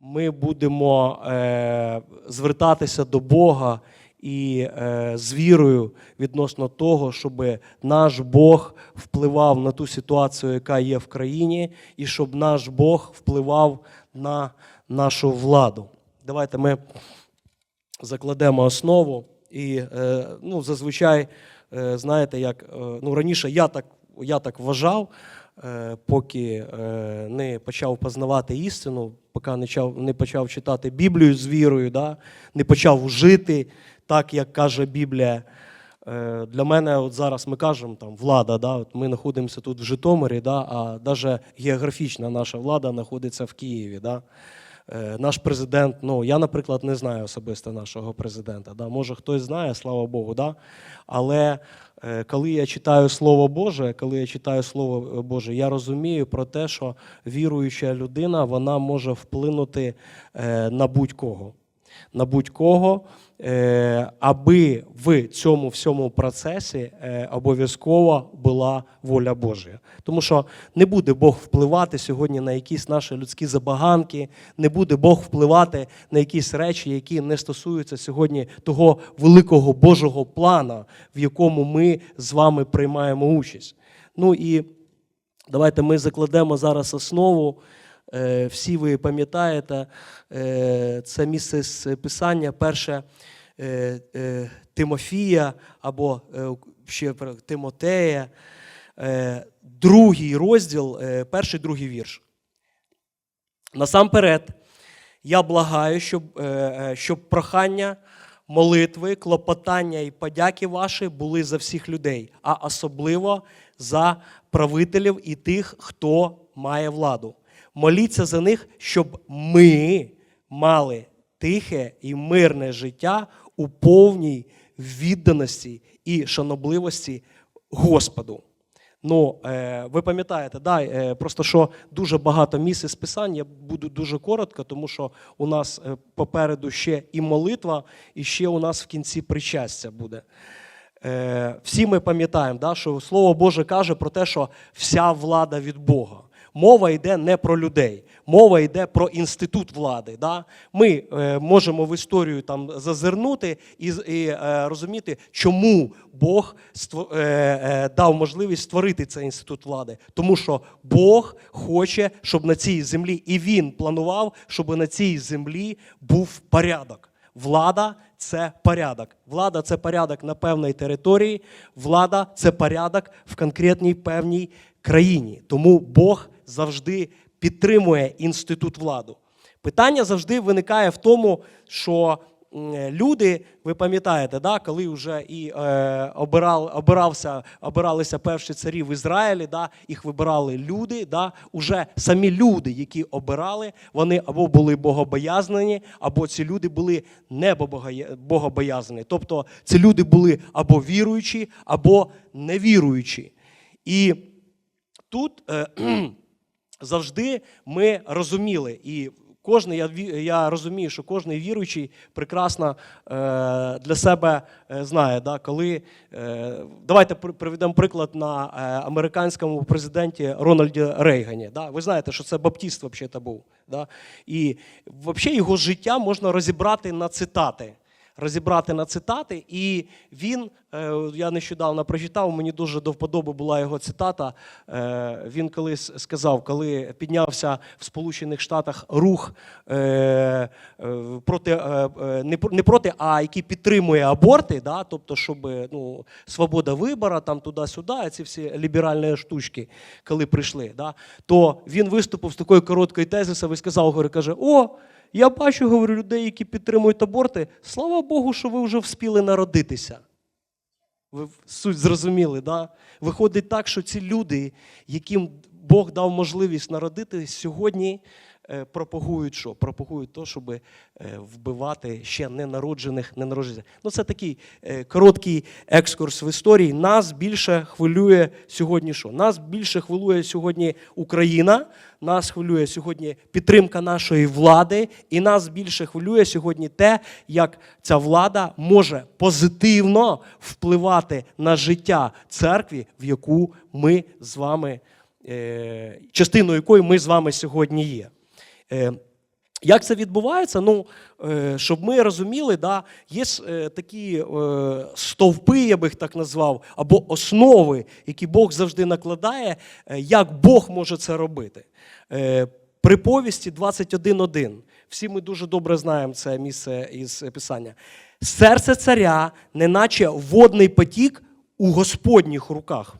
ми будемо е, звертатися до Бога і е, з вірою відносно того, щоб наш Бог впливав на ту ситуацію, яка є в країні, і щоб наш Бог впливав на нашу владу. Давайте ми закладемо основу. І е, ну, зазвичай, е, знаєте, як е, ну, раніше я так, я так вважав, поки не почав познавати істину, поки не почав, не почав читати Біблію з вірою, да, не почав жити так, як каже Біблія. Е, Для мене от зараз ми кажемо там влада, да, от ми знаходимося тут в Житомирі, да, а навіть географічна наша влада знаходиться в Києві. Да. Е, Наш президент, ну я, наприклад, не знаю особисто нашого президента. Да. Може, хтось знає, слава Богу, да. але коли я читаю Слово Боже, коли я читаю Слово Боже, я розумію про те, що віруюча людина вона може вплинути е, на будь-кого. На будь-кого, е, аби в цьому всьому процесі е, обов'язково була воля Божа. Тому що не буде Бог впливати сьогодні на якісь наші людські забаганки, не буде Бог впливати на якісь речі, які не стосуються сьогодні того великого Божого плана, в якому ми з вами приймаємо участь. Ну і давайте ми закладемо зараз основу. Е, Всі ви пам'ятаєте, е, це місце з писання, перше е, Тимофія або ще Тимотея, другий розділ, перший другий вірш. Насамперед, я благаю, щоб, щоб прохання, молитви, клопотання і подяки ваші були за всіх людей, а особливо за правителів і тих, хто має владу. Моліться за них, щоб ми мали тихе і мирне життя у повній відданості і шанобливості Господу. Ну, е, ви пам'ятаєте, да, е, просто що дуже багато місць із писань, я буду дуже коротко, тому що у нас е, попереду ще і молитва, і ще у нас в кінці причастя буде. Всі ми пам'ятаємо, да, що Слово Боже каже про те, що вся влада від Бога. Мова йде не про людей, мова йде про інститут влади. Да? Ми е, можемо в історію там зазирнути і, і е, розуміти, чому Бог ство- е, е, дав можливість створити цей інститут влади. Тому що Бог хоче, щоб на цій землі, і Він планував, щоб на цій землі був порядок. Влада це порядок. Влада це порядок на певній території, влада це порядок в конкретній певній країні. Тому Бог завжди підтримує інститут влади. Питання завжди виникає в тому, що люди, ви пам'ятаєте, да, коли вже і е, обирав, обирався, обиралися перші царі в Ізраїлі, да, їх вибирали люди, да, уже самі люди, які обирали, вони або були богобоязнені, або ці люди були не богобоязнені. Тобто ці люди були або віруючі, або невіруючі. І тут е, завжди ми розуміли, і кожен, я, я розумію, що кожен віруючий прекрасно е, для себе е, знає, да, коли. Е, давайте при- приведемо приклад на е, американському президенті Рональді Рейгані. Да. Ви знаєте, що це баптіст взагалі був. Да. І взагалі його життя можна розібрати на цитати розібрати на цитати, і він, е, я нещодавно прочитав, мені дуже до вподоби була його цитата. Е, Він колись сказав, коли піднявся в Сполучених Штатах рух е, проти не проти, а який підтримує аборти, да, тобто, щоб ну, свобода вибору, там туди-сюди, ці всі ліберальні штучки, коли прийшли, да, то він виступив з такою короткою тезисом і сказав, каже, о. Я бачу, говорю, людей, які підтримують аборти. Слава Богу, що ви вже вспіли народитися. Ви суть зрозуміли, да? Виходить так, що ці люди, яким Бог дав можливість народитися, сьогодні пропагують що? Пропагують то, щоб е, вбивати ще ненароджених, ненароджених. Ну, це такий е, короткий екскурс в історії. Нас більше хвилює сьогодні що? Нас більше хвилює сьогодні Україна, нас хвилює сьогодні підтримка нашої влади, і нас більше хвилює сьогодні те, як ця влада може позитивно впливати на життя церкві, в яку ми з вами, е, частиною якої ми з вами сьогодні є. Е, Як це відбувається? Ну, е, щоб ми розуміли, да, є е, такі стовпи, я би їх так назвав, або основи, які Бог завжди накладає, як Бог може це робити. При повісті 21.1. Всі ми дуже добре знаємо це місце із Писання. Серце царя, неначе водний потік у Господніх руках.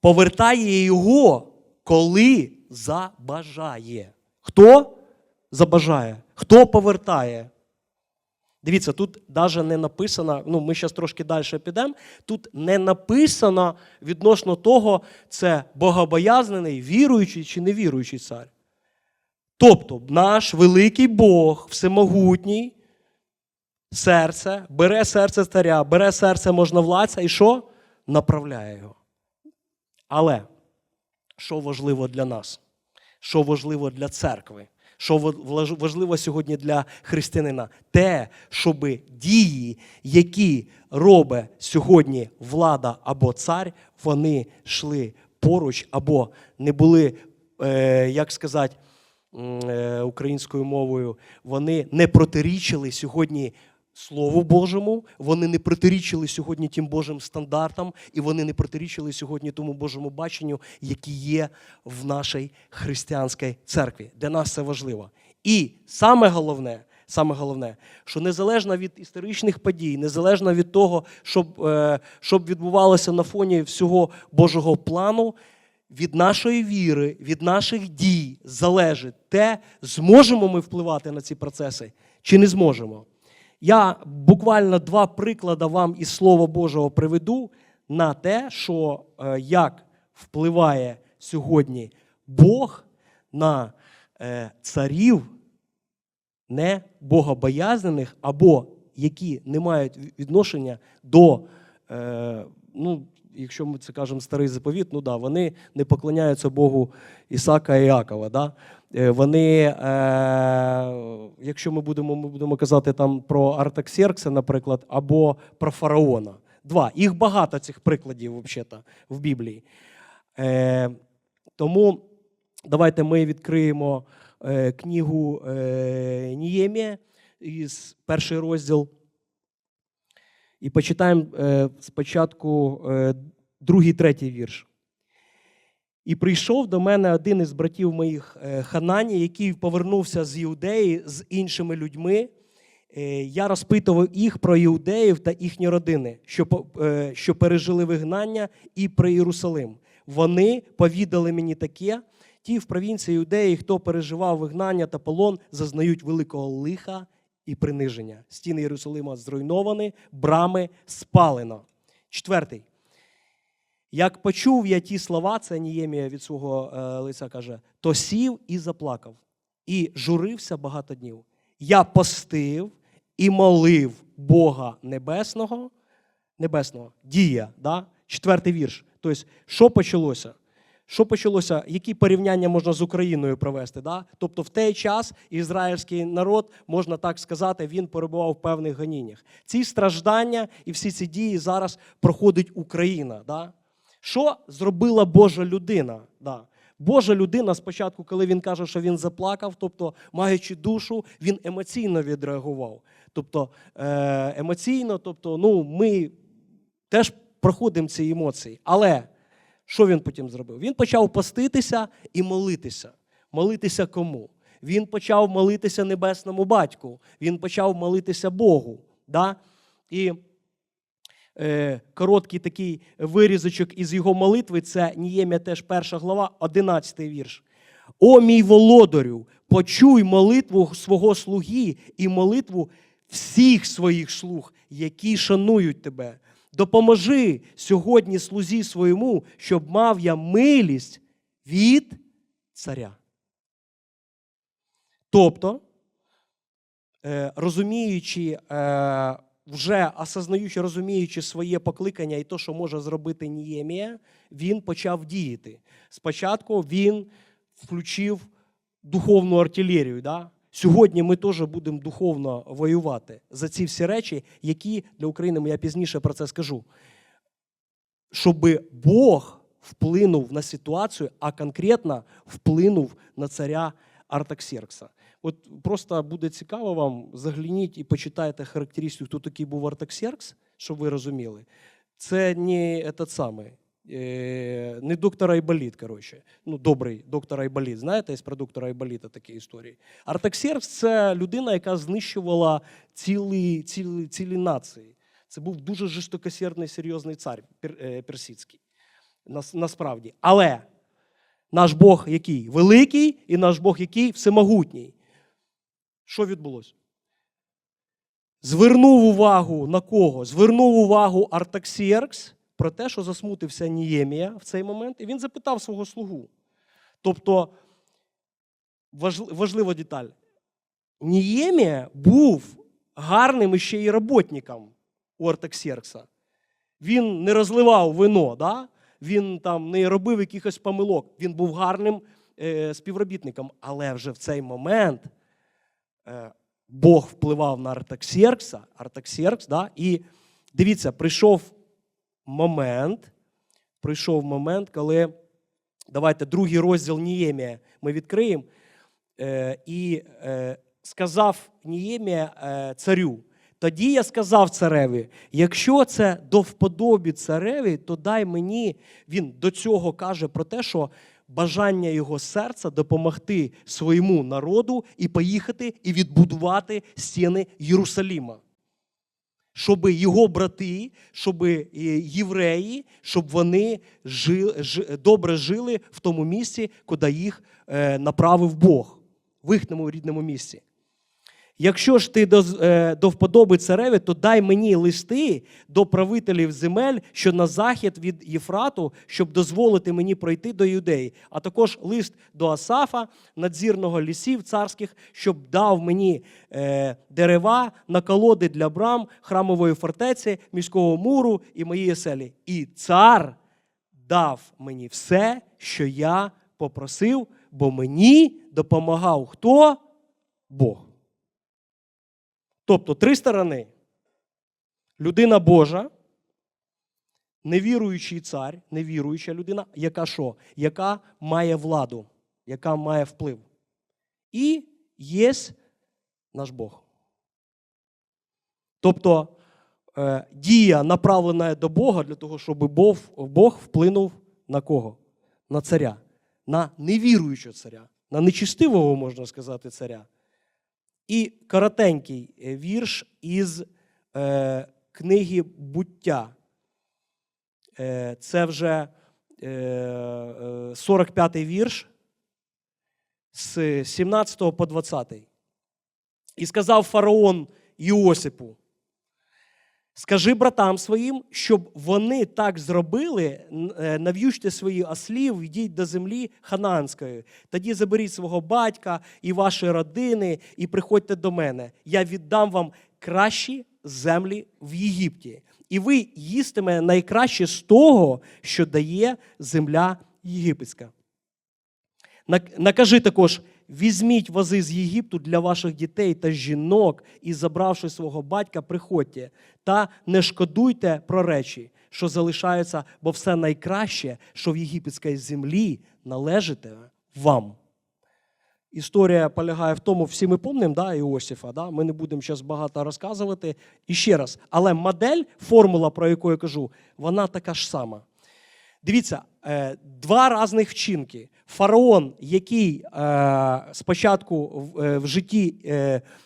Повертає його, коли забажає. Хто забажає? Хто повертає? Дивіться, тут навіть не написано, ну ми зараз трошки далі підемо. Тут не написано відносно того, це богобоязнений, віруючий чи невіруючий цар. Тобто, наш великий Бог, всемогутній, серце, бере серце царя, бере серце можновладця і що? Направляє його. Але що важливо для нас? Що важливо для церкви? Що важ- важливо сьогодні для християнина? Те, щоб дії, які робить сьогодні влада або цар, вони йшли поруч або не були, е, як сказати, е, українською мовою, вони не протирічили сьогодні Слову Божому, вони не протирічили сьогодні тим Божим стандартам, і вони не протирічили сьогодні тому Божому баченню, які є в нашій християнській церкві. Для нас це важливо. І саме головне, саме головне, що незалежно від історичних подій, незалежно від того, щоб, е, щоб відбувалося на фоні всього Божого плану, від нашої віри, від наших дій залежить те, зможемо ми впливати на ці процеси чи не зможемо. Я буквально два приклади вам із Слова Божого приведу на те, що е, як впливає сьогодні Бог на е, царів не богобоязнених, або які не мають відношення до, е, ну, якщо ми це кажемо старий заповіт, ну да, вони не поклоняються Богу Ісака і Якова. Да? Е, Вони, е, якщо ми будемо, ми будемо казати там про Артаксеркса, наприклад, або про фараона. Два. Їх багато цих прикладів взагалі, в Біблії. Е, тому давайте ми відкриємо книгу Ніємія із перший розділ. І почитаємо спочатку другий, третій вірш. І прийшов до мене один із братів моїх е, Ханані, який повернувся з Іудеї з іншими людьми. Е, Я розпитував їх про іудеїв та їхні родини, що, е, що пережили вигнання, і про Єрусалим. Вони повідали мені таке: ті в провінції Іудеї, хто переживав вигнання та полон, зазнають великого лиха і приниження. Стіни Єрусалима зруйновані, брами спалено. Четвертий. Як почув я ті слова, це Ніємія від свого е, лиця каже, то сів і заплакав, і журився багато днів. Я постив і молив Бога Небесного, Небесного, дія, да? четвертий вірш. Тобто, що почалося? Що почалося? Які порівняння можна з Україною провести? Да? Тобто, в той час ізраїльський народ, можна так сказати, він перебував в певних гоніннях. Ці страждання і всі ці дії зараз проходить Україна. Да? Що зробила Божа людина? Да. Божа людина спочатку, коли він каже, що він заплакав, тобто, маючи душу, він емоційно відреагував. Тобто е, емоційно, тобто, ну, ми теж проходимо ці емоції. Але що він потім зробив? Він почав поститися і молитися. Молитися кому? Він почав молитися небесному батьку, він почав молитися Богу. Да? І короткий такий вирізочок із його молитви це Ніємія теж перша глава, 11 вірш. О мій володарю, почуй молитву свого слуги і молитву всіх своїх слуг, які шанують тебе. Допоможи сьогодні слузі своєму, щоб мав я милість від царя. Тобто, е, розуміючи, е, вже осознаючи, розуміючи своє покликання і те, що може зробити Ніємія, він почав діяти. Спочатку він включив духовну артилерію. Да? Сьогодні ми теж будемо духовно воювати за ці всі речі, які для України я пізніше про це скажу. Щоб Бог вплинув на ситуацію, а конкретно вплинув на царя Артаксеркса. От просто буде цікаво вам, загляніть і почитайте характеристику, хто такий був Артаксеркс, щоб ви розуміли. Це не этот самий, е, не доктор Айболіт, коротше. Ну, добрий доктор Айболіт. Знаєте, є про доктора Айболіта такі історії. Артаксеркс це людина, яка знищувала цілі, цілі, цілі нації. Це був дуже жорстокосердний, серйозний цар е, персидський. Насправді. Але наш Бог який? Великий, і наш Бог який всемогутній. Що відбулося? Звернув увагу на кого? Звернув увагу Артаксеркс про те, що засмутився Ніємія в цей момент, і він запитав свого слугу. Тобто, важлива деталь. Ніємія був гарним іще й роботником у Артаксеркса. Він не розливав вино, да? він там не робив якихось помилок. Він був гарним е, співробітником. Але вже в цей момент Бог впливав на Артаксеркса, Артаксеркс, да? і дивіться, прийшов момент, прийшов момент, коли давайте другий розділ Ніємія ми відкриємо. Е, і е, сказав Ніємія е, царю. Тоді я сказав цареві: якщо це до вподобі цареві, то дай мені. Він до цього каже про те, що бажання його серця допомогти своєму народу і поїхати і відбудувати стіни Єрусаліма. Щоб його брати, щоб євреї, щоб вони добре жили в тому місці, куди їх е, направив Бог, в їхньому рідному місці. Якщо ж ти до, е, до вподоби цареві, то дай мені листи до правителів земель, що на захід від Єфрату, щоб дозволити мені пройти до юдеї, а також лист до Асафа, надзірного лісів царських, щоб дав мені е, дерева на колоди для брам, храмової фортеці, міського муру і моєї селі. І цар дав мені все, що я попросив, бо мені допомагав хто? Бог. Тобто три сторони. Людина Божа, невіруючий цар, невіруюча людина, яка що? Яка має владу, яка має вплив. І є наш Бог. Тобто е, дія направлена до Бога для того, щоб Бог, Бог вплинув на кого? На царя, на невіруючого царя, на нечистивого, можна сказати, царя. І коротенький е, вірш із е, книги буття. Е, це вже е, е, 45-й вірш з 17 по 20. І сказав фараон Іосипу: Скажи братам своїм, щоб вони так зробили, е, нав'ючте свої ослів, йдіть до землі хананської. Тоді заберіть свого батька і ваші родини, і приходьте до мене. Я віддам вам кращі землі в Єгипті. І ви їстиме найкраще з того, що дає земля єгипетська. Накажи також: візьміть вози з Єгипту для ваших дітей та жінок, і, забравши свого батька, приходьте, та не шкодуйте про речі, що залишаються, бо все найкраще, що в єгипетській землі належите вам. Історія полягає в тому, всі ми пам'ятаємо да, Іосифа, да? ми не будемо зараз багато розказувати. І ще раз, але модель, формула, про яку я кажу, вона така ж сама. Дивіться, е, два різних вчинки. Фараон, який е, спочатку в, е, житті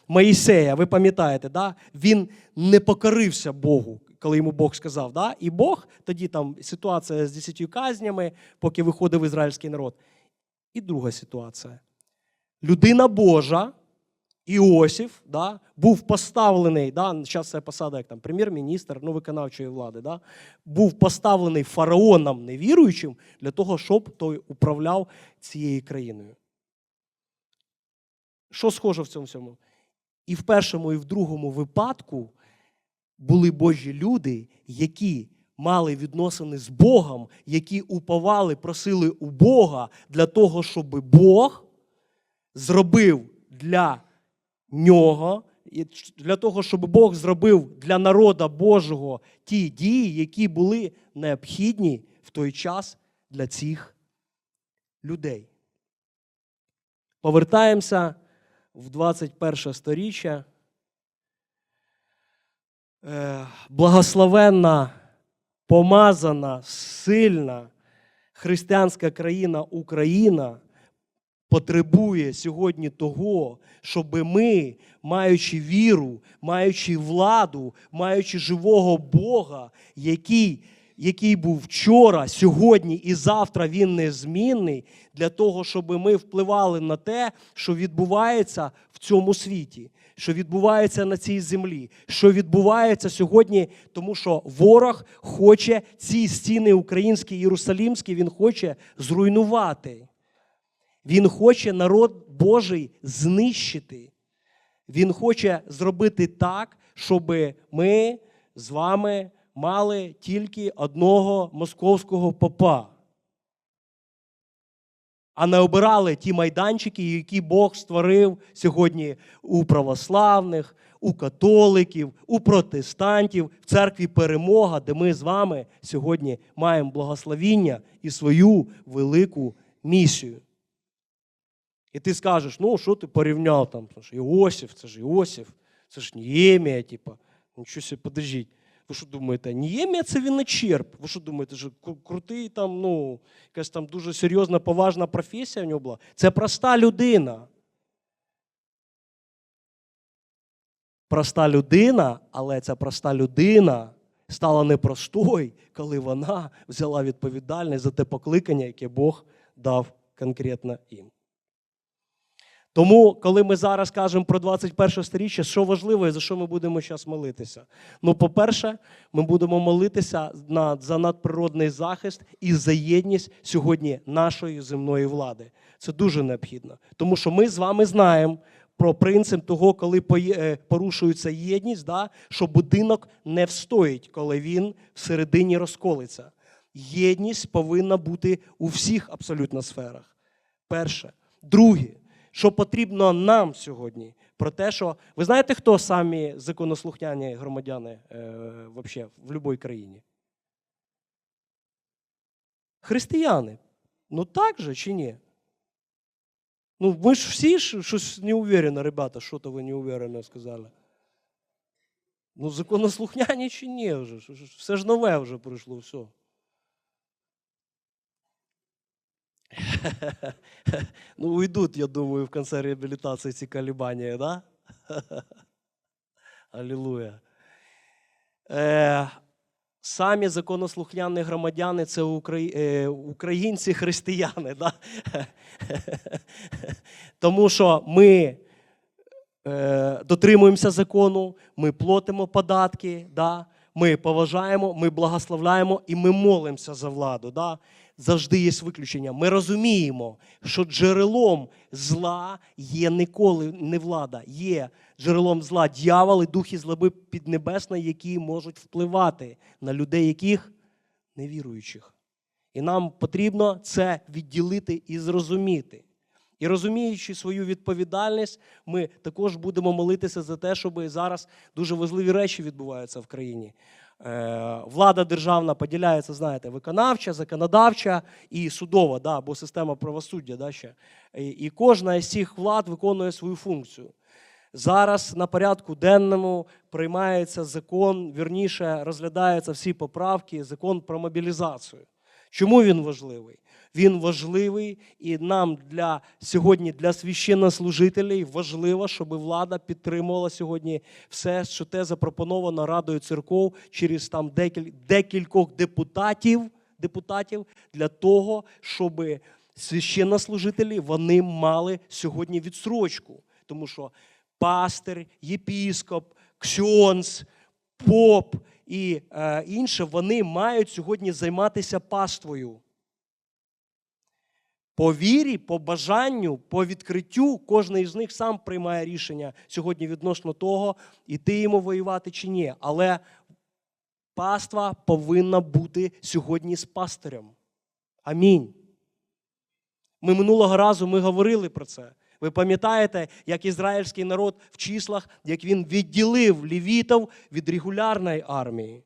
Моїсея, ви пам'ятаєте, да? він не покорився Богу, коли йому Бог сказав. Да? І Бог, тоді там ситуація з десятью казнями, поки виходив ізраїльський народ. І друга ситуація. Людина Божа, Іосиф, да, був поставлений, да, зараз це посада як там прем'єр-міністр, ну, виконавчої влади, да, був поставлений фараоном невіруючим для того, щоб той управляв цією країною. Що схоже в цьому всьому? І в першому, і в другому випадку були Божі люди, які мали відносини з Богом, які уповали, просили у Бога для того, щоб Бог зробив для нього, для того, щоб Бог зробив для народа Божого ті дії, які були необхідні в той час для цих людей. Повертаємося в 21 сторіччя. Е, Благословенна, помазана, сильна християнська країна Україна потребує сьогодні того, щоб ми, маючи віру, маючи владу, маючи живого Бога, який, який був вчора, сьогодні і завтра він незмінний, для того, щоб ми впливали на те, що відбувається в цьому світі, що відбувається на цій землі, що відбувається сьогодні, тому що ворог хоче ці стіни українські, єрусалімські, він хоче зруйнувати. Він хоче народ Божий знищити. Він хоче зробити так, щоб ми з вами мали тільки одного московського попа, а не обирали ті майданчики, які Бог створив сьогодні у православних, у католиків, у протестантів, в церкві Перемога, де ми з вами сьогодні маємо благословіння і свою велику місію. І ти скажеш, ну що ти порівняв там? Іосиф, це ж Іосиф, це ж Ніємія, типа. Нічого собі, подождіть. Ви що думаєте, Ніємія це виночерп? Ви що думаєте, що крутий там, ну, якась там дуже серйозна, поважна професія в нього була? Це проста людина. Проста людина, але ця проста людина стала непростою, коли вона взяла відповідальність за те покликання, яке Бог дав конкретно їм. Тому, коли ми зараз кажемо про 21 сторіччя, що важливо і за що ми будемо зараз молитися? Ну, по-перше, ми будемо молитися за надприродний захист і за єдність сьогодні нашої земної влади. Це дуже необхідно. Тому що ми з вами знаємо про принцип того, коли е, порушується єдність, да, що будинок не встоїть, коли він всередині розколиться. Єдність повинна бути у всіх абсолютно сферах. Перше. Друге, що потрібно нам сьогодні, про те, що ви знаєте, хто самі законослухняні громадяни е, вообще, в будь-якій країні? Християни. Ну так же чи ні? Ну, ви ж всі щось не уверені, ребята, що то ви не уверенно сказали. Ну, законослухняні чи ні вже? Все ж нове вже прийшло, все. Ну, уйдут, я думаю, в конце реабілітації ці колебания, да? Аллилуйя. Е, самі законослухняні громадяни це украї... українці-християни. Да? Тому що ми е, дотримуємося закону, ми платимо податки, да? ми поважаємо, ми благословляємо і ми молимося за владу. Да? Завжди є виключення. Ми розуміємо, що джерелом зла є ніколи не влада, є джерелом зла дьявол і духи злоби піднебесної, які можуть впливати на людей, яких невіруючих. І нам потрібно це відділити і зрозуміти. І розуміючи свою відповідальність, ми також будемо молитися за те, щоб зараз дуже важливі речі відбуваються в країні. Е, Влада державна поділяється, знаєте, виконавча, законодавча і судова, да, або система правосуддя. Да, ще. І, кожна з цих влад виконує свою функцію. Зараз на порядку денному приймається закон, вірніше розглядаються всі поправки, закон про мобілізацію. Чому він важливий? Він важливий і нам для сьогодні, для священнослужителів, важливо, щоб влада підтримувала сьогодні все, що те запропоновано Радою церков через там декіль, декількох депутатів, депутатів для того, щоб священнослужителі вони мали сьогодні відсрочку. Тому що пастир, єпіскоп, ксьонц, поп і е, інше, вони мають сьогодні займатися паствою. По вірі, по бажанню, по відкриттю, кожен із них сам приймає рішення сьогодні відносно того, іти йому воювати чи ні. Але паства повинна бути сьогодні з пастирем. Амінь. Ми минулого разу ми говорили про це. Ви пам'ятаєте, як ізраїльський народ в числах, як він відділив лівітів від регулярної армії.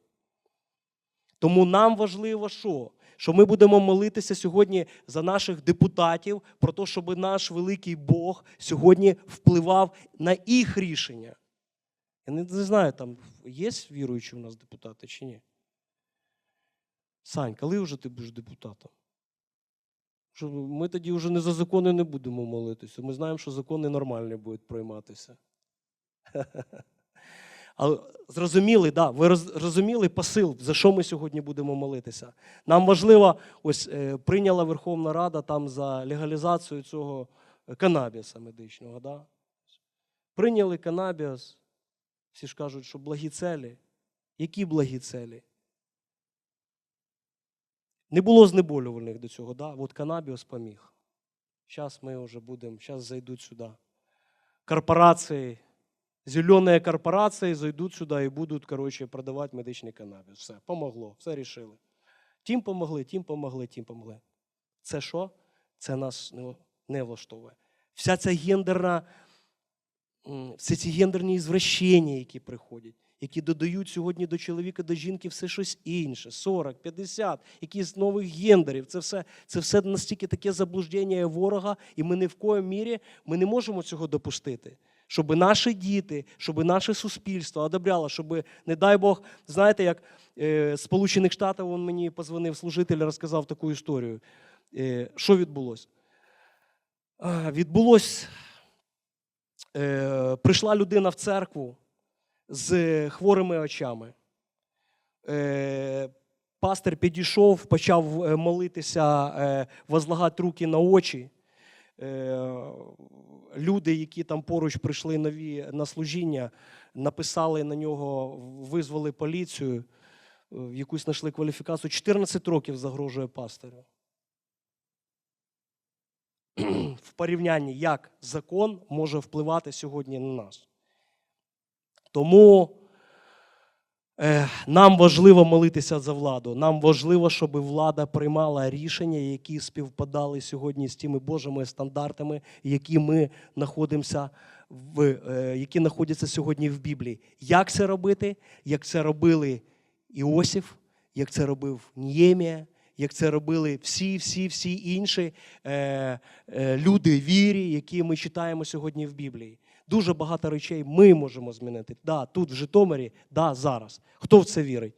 Тому нам важливо що? Що ми будемо молитися сьогодні за наших депутатів, про те, щоб наш великий Бог сьогодні впливав на їх рішення. Я не, знаю, там є віруючі у нас депутати чи ні. Сань, коли вже ти будеш депутатом? Ми тоді вже не за закони не будемо молитися. Ми знаємо, що закони нормальні будуть прийматися. Але зрозуміли, да, ви роз- розуміли посил, за що ми сьогодні будемо молитися. Нам важливо, ось е, прийняла Верховна Рада там за легалізацію цього е, канабіса медичного. Да? Прийняли канабіс, всі ж кажуть, що благі целі. Які благі целі? Не було знеболювальних до цього, да? От канабіос поміг. Зараз ми вже будемо, зараз зайдуть сюди. Корпорації, зелені корпорації зайдуть сюди і будуть, коротше, продавати медичний канабіс. Все, помогло, все рішили. Тим помогли, тим помогли, тим помогли. Це що? Це нас не, не влаштовує. Вся ця гендерна, всі ці гендерні звращення, які приходять, які додають сьогодні до чоловіка, до жінки все щось інше, 40, 50, якісь нових гендерів. Це все, це все настільки таке заблуждення ворога, і ми ні в коїм мірі ми не можемо цього допустити. Щоб наші діти, щоб наше суспільство одобряло, щоб, не дай Бог, знаєте, як е, Сполучених Штатів він мені позвонив служитель, розказав таку історію. Е, що відбулося? А, відбулось, е, прийшла людина в церкву з хворими очами. Е, пастор підійшов, почав е, молитися, е, возлагати руки на очі. Люди, які там поруч прийшли нові на служіння, написали на нього, визвали поліцію, е, якусь знайшли кваліфікацію. 14 років загрожує пастирю. В порівнянні, як закон може впливати сьогодні на нас. Тому нам важливо молитися за владу. Нам важливо, щоб влада приймала рішення, які співпадали сьогодні з тими Божими стандартами, які ми знаходимося в, е, які знаходяться сьогодні в Біблії. Як це робити? Як це робили Іосиф, як це робив Ніємія, як це робили всі, всі, всі інші е, е, люди вірі, які ми читаємо сьогодні в Біблії. Дуже багато речей ми можемо змінити. Да, тут в Житомирі, да, зараз. Хто в це вірить?